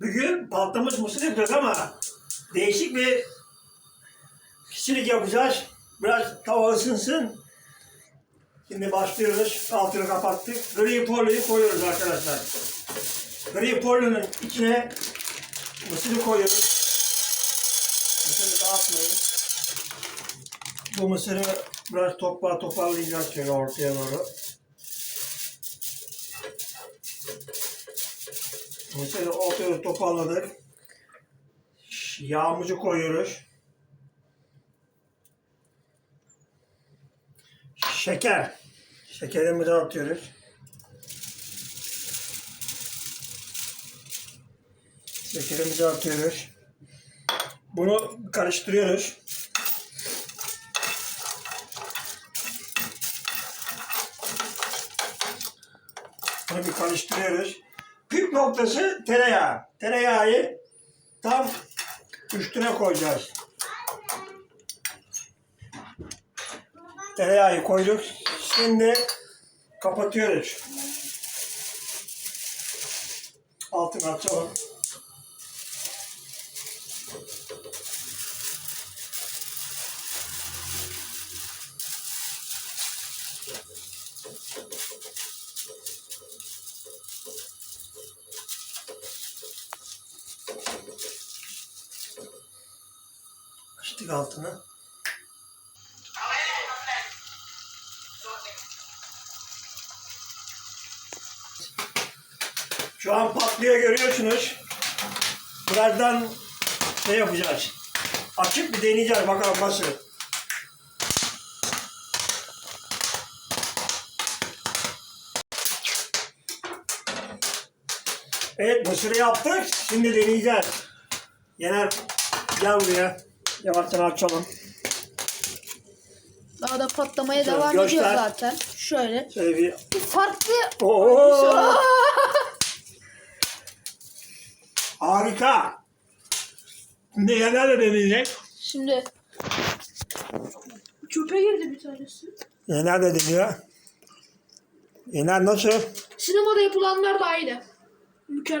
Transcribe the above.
Bugün patlamış mısır yapacağız ama değişik bir kişilik yapacağız. Biraz tava ısınsın. Şimdi başlıyoruz. Altını kapattık. Gri polyoyu koyuyoruz arkadaşlar. Gri polyonun içine mısırı koyuyoruz. Mısırı dağıtmayın. Bu mısırı biraz topa toparlayacağız şöyle ortaya doğru. Mısırı ortaya toparladık. Yağımızı koyuyoruz. Şeker. Şekerimizi atıyoruz. Şekerimizi atıyoruz. Bunu karıştırıyoruz. Bunu bir karıştırıyoruz. Püf noktası tereyağı. Tereyağı tam üstüne koyacağız. Tereyağı koyduk. Şimdi kapatıyoruz. Altını açalım. Açtık altını. Şu an patlıyor görüyorsunuz. Birazdan şey yapacağız. Açıp bir deneyeceğiz bakalım nasıl. Evet mısırı yaptık. Şimdi deneyeceğiz. Yener gel buraya. Yavaştan açalım. Daha da patlamaya Şöyle devam göster. ediyor zaten. Şöyle. Şöyle bir... Farklı. Oo! Harika. Şimdi Yener de deneyecek. Şimdi çöpe girdi bir tanesi. Yener de deniyor. Yener nasıl? Sinemada yapılanlar da aynı. Mükemmel.